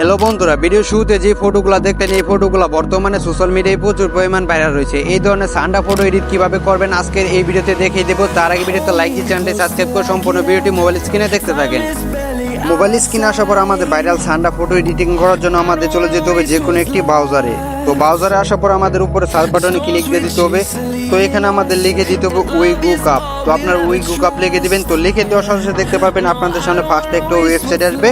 Hello বন্ধুরা video শুরুতে যে ফটোগুলো দেখলেন এই ফটোগুলো বর্তমানে সোশ্যাল মিডিয়ায় প্রচুর পরিমাণ ভাইরাল রয়েছে এই ধরনের সান্ডা ফটো এডিট কীভাবে করবেন আজকের এই ভিডিওতে দেখিয়ে দেবো। তার আগে ভিডিওতে লাইক দিয়ে চ্যানেলটি সাবস্ক্রাইব করে সম্পূর্ণ ভিডিওটি মোবাইল স্ক্রিনে দেখতে থাকেন। মোবাইল স্ক্রিনে আসার পর আমাদের ভাইরাল সান্ডা ফটো এডিটিং করার জন্য আমাদের চলে যেতে হবে যে কোনো একটি ব্রাউজারে তো ব্রাউজারে আসার পর আমাদের উপরে সার্চ বাটনে ক্লিক দিয়ে দিতে হবে। তো এখানে আমাদের লিখে দিতে হবে উই গু কাপ তো আপনার উই গু কাপ লিখে দিবেন। তো লিখে দেওয়ার সাথে সাথে দেখতে পাবেন আপনাদের সামনে ফার্স্ট একটা ওয়েবসাইট আসবে।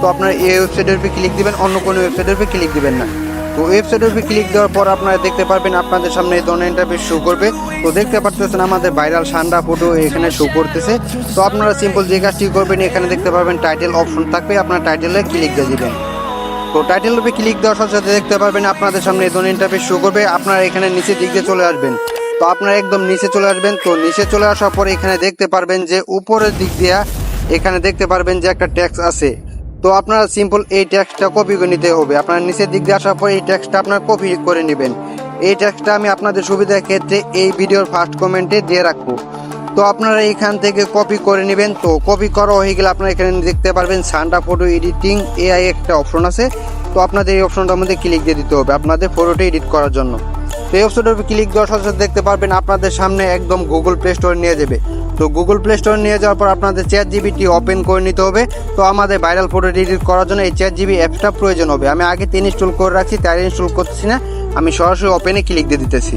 তো আপনার এই ওয়েবসাইটের উপরে ক্লিক দিবেন, অন্য কোনো ওয়েবসাইটের উপরে ক্লিক দিবেন না। তো ওয়েবসাইটের উপরে ক্লিক দেওয়ার পর আপনারা দেখতে পারবেন আপনাদের সামনে এই ধরনের ইন্টারফেস শো করবে। তো দেখতে পারতেছেন আমাদের ভাইরাল সান্ডা ফটো এখানে শো করতেছে। তো আপনারা সিম্পল যে কাজটি করবেন, এখানে দেখতে পারবেন টাইটেল অপশন থাকবে, আপনার টাইটেলে ক্লিক দিয়ে দেবেন। তো টাইটেল উপরে ক্লিক দেওয়ার সাথে সাথে দেখতে পারবেন আপনাদের সামনে এই ধরনের ইন্টারফেস শো করবে। আপনারা এখানে নিচে দিক দিয়ে চলে আসবেন। তো আপনারা একদম নিচে চলে আসবেন। তো নিচে চলে আসার পরে এখানে দেখতে পারবেন যে উপরের দিক দিয়ে এখানে দেখতে পারবেন যে একটা ট্যাক্স আছে। তো আপনারা সিম্পল এই ট্যাক্সটা কপি করে নিতে হবে। আপনার নিচের দিক দিয়ে আসার পরে এই ট্যাক্সটা আপনার কপি করে নেবেন। এই ট্যাক্সটা আমি আপনাদের সুবিধার ক্ষেত্রে এই ভিডিওর ফার্স্ট কমেন্টে দিয়ে রাখব। তো আপনারা এখান থেকে কপি করে নেবেন। তো কপি করা হয়ে গেলে আপনারা এখানে দেখতে পারবেন সান্ডা ফটো এডিটিং এআই একটা অপশন আছে। তো আপনাদের এই অপশনটার মধ্যে ক্লিক দিয়ে দিতে হবে আপনাদের ফটোটা এডিট করার জন্য। তো এই অপশনটার উপর ক্লিক দেওয়ার সাথে সাথে দেখতে পারবেন আপনাদের সামনে একদম গুগল প্লে স্টোর নিয়ে যাবে। তো গুগল প্লে স্টোর নিয়ে যাওয়ার পর আপনাদের চ্যাট জিবিটি ওপেন করে নিতে হবে। তো আমাদের ভাইরাল ফটো এডিট করার জন্য এই চ্যাট জিবি অ্যাপসটা প্রয়োজন হবে। আমি আগে তিন ইনস্টল করে রাখছি তাই ইনস্টল করতেছি না। আমি সরাসরি ওপেনে ক্লিক দিয়ে দিতেছি।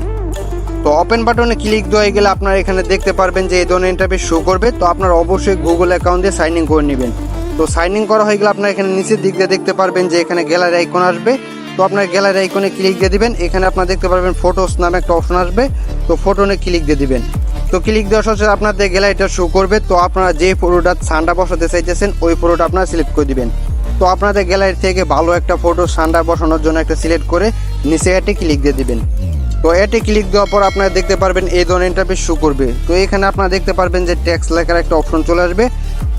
তো ওপেন বাটনে ক্লিক দেওয়া গেলে আপনারা এখানে দেখতে পারবেন যে এই ধরনের ইন্টারফেস শো করবে। তো আপনারা অবশ্যই গুগল অ্যাকাউন্ট দিয়ে সাইন ইন করে নেবেন। তো সাইন ইন করা হয়ে গেলে আপনারা এখানে নিচের দিক দিয়ে দেখতে পারবেন যে এখানে গ্যালারি আইকন আসবে। তো আপনার গ্যালারি আইকনে ক্লিক দিয়ে দিবেন। এখানে আপনারা দেখতে পারবেন ফটোস নামে একটা অপশন আসবে। তো ফটোনে ক্লিক দিয়ে দিবেন। তো ক্লিক দেওয়ার সাথে আপনাদের গ্যালারিটা শো করবে। তো আপনারা যে ফটোটা সান্ডা বসাতে চাইতেছেন, ওই ফটোটা আপনারা সিলেক্ট করে দিবেন। তো আপনাদের গ্যালারি থেকে ভালো একটা ফটো সান্ডা বসানোর জন্য একটা সিলেক্ট করে নিচে এটি ক্লিক দিয়ে দিবেন। তো এটি ক্লিক দেওয়ার পর আপনারা দেখতে পারবেন এই ধরনের ইন্টারফেস শো করবে। তো এখানে আপনারা দেখতে পারবেন যে ট্যাক্স লেখার একটা অপশন চলে আসবে।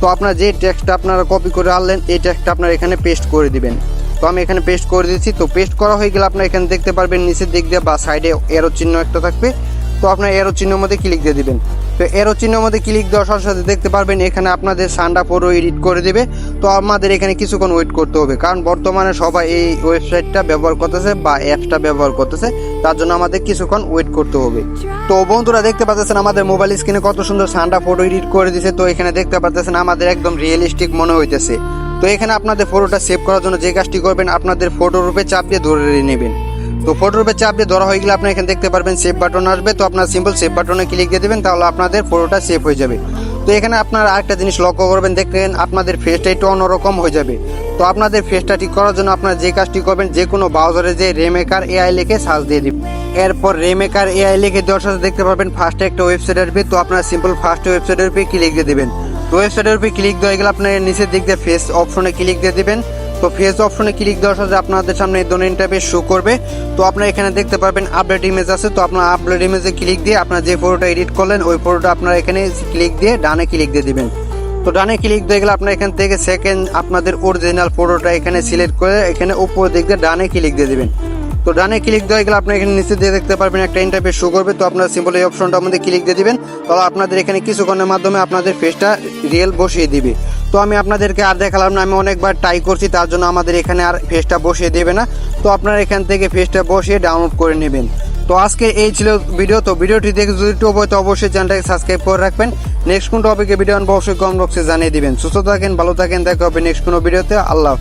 তো আপনারা যে ট্যাক্সটা আপনারা কপি করে আনলেন, এই ট্যাক্সটা আপনারা এখানে পেস্ট করে দিবেন। তো আমি এখানে পেস্ট করে দিচ্ছি। তো পেস্ট করা হয়ে গেলে আপনারা এখানে দেখতে পারবেন নিচের দিক দিয়ে বা সাইডে এরো চিহ্ন একটা থাকবে। তো আপনার এরো চিহ্নের মধ্যে ক্লিক দিয়ে দিবেন। তো এরো চিহ্নের মধ্যে ক্লিক দেওয়ার সাথে সাথে দেখতে পারবেন এখানে আপনাদের সান্ডা ফটো এডিট করে দেবে। তো আমাদের এখানে কিছুক্ষণ ওয়েট করতে হবে, কারণ বর্তমানে সবাই এই ওয়েবসাইটটা ব্যবহার করতেছে বা অ্যাপসটা ব্যবহার করতেছে, তার জন্য আমাদের কিছুক্ষণ ওয়েট করতে হবে। তো বন্ধুরা দেখতে পাচ্ছেন আমাদের মোবাইল স্ক্রিনে কত সুন্দর সান্ডা ফটো এডিট করে দিছে, তো এখানে দেখতে পাচ্ছেন আমাদের একদম রিয়েলিস্টিক মনে হইতেছে। তো এখানে আপনাদের ফটোটা সেভ করার জন্য যে কাজটি করবেন, আপনাদের ফটো রূপে চাপ দিয়ে ধরে নেবেন। তো ফটোর উপরে আপনি ধরা হয়ে গেলে আপনি এখানে দেখতে পারবেন সেভ বাটন আসবে। তো আপনার সিম্পল সেভ বাটনে ক্লিক দিয়ে দেবেন, তাহলে আপনাদের ফটোটা সেভ হয়ে যাবে। তো এখানে আপনার আরেকটা জিনিস লক্ষ্য করবেন দেখবেন আপনাদের ফেসটা একটু অন্যরকম হয়ে যাবে। তো আপনাদের ফেসটা ঠিক করার জন্য আপনারা যে কাজটি করবেন, যে কোনো ব্রাউজারে যে রেমেকার এআই লিখে সার্চ দিয়ে দিবেন। এরপর রেমেকার এআই লিখে সাথে দেখতে পারবেন ফার্স্টে একটা ওয়েবসাইট আসবে, তো আপনারা সিম্পল ফার্স্ট ওয়েবসাইটের উপরে ক্লিক দিয়ে দেবেন। তো ওয়েবসাইটের উপরে ক্লিক দেওয়া গেলে আপনার নিচের দিক দিয়ে ফেস অপশনে ক্লিক দিয়ে দিবেন। তো ফেস অপশনে ক্লিক দেওয়ার সাথে আপনাদের সামনে এই ধরনের ইন্টারফেস শো করবে। তো আপনারা এখানে দেখতে পারবেন আপডেট ইমেজ আছে, তো আপনার আপডেট ইমেজে ক্লিক দিয়ে আপনার যে ফটোটা এডিট করলেন, ওই ফটোটা আপনারা এখানে ক্লিক দিয়ে ডানে ক্লিক দিয়ে দিবেন। তো ডানে ক্লিক দিয়ে গেলে আপনার এখান থেকে সেকেন্ড আপনাদের অরিজিনাল ফটোটা এখানে সিলেক্ট করে এখানে উপর দিক দিয়ে ডানে ক্লিক দিয়ে দেবেন। তো ডানে ক্লিক দেওয়া গেলে আপনি এখানে নিচে দিয়ে দেখতে পারবেন একটা ইন্টারফেস শো করবে, তো আপনারা সিম্পল এই অপশনটার মধ্যে ক্লিক দিয়ে দিবেন। তাহলে আপনাদের এখানে কিছুক্ষণের মাধ্যমে আপনাদের ফেসটা রিয়েল বসিয়ে দিবে। তো আমি আপনাদেরকে আর দেখালাম না, আমি অনেকবার ট্রাই করছি, তার জন্য আমাদের এখানে আর ফেসটা বসিয়ে দেবে না। তো আপনারা এখান থেকে ফেসটা বসিয়ে ডাউনলোড করে নেবেন। তো আজকে এই ছিল ভিডিও তো ভিডিওটি দেখে যদি টপ হয় তো অবশ্যই চ্যানেলটাকে সাবস্ক্রাইব করে রাখবেন। নেক্সট কোন টপিকে ভিডিও আনব অবশ্যই কম রক্সে জানিয়ে দিবেন। সুস্থ থাকেন, ভালো থাকেন, দেখা হবে নেক্সট কোনো ভিডিওতে আল্লাহ।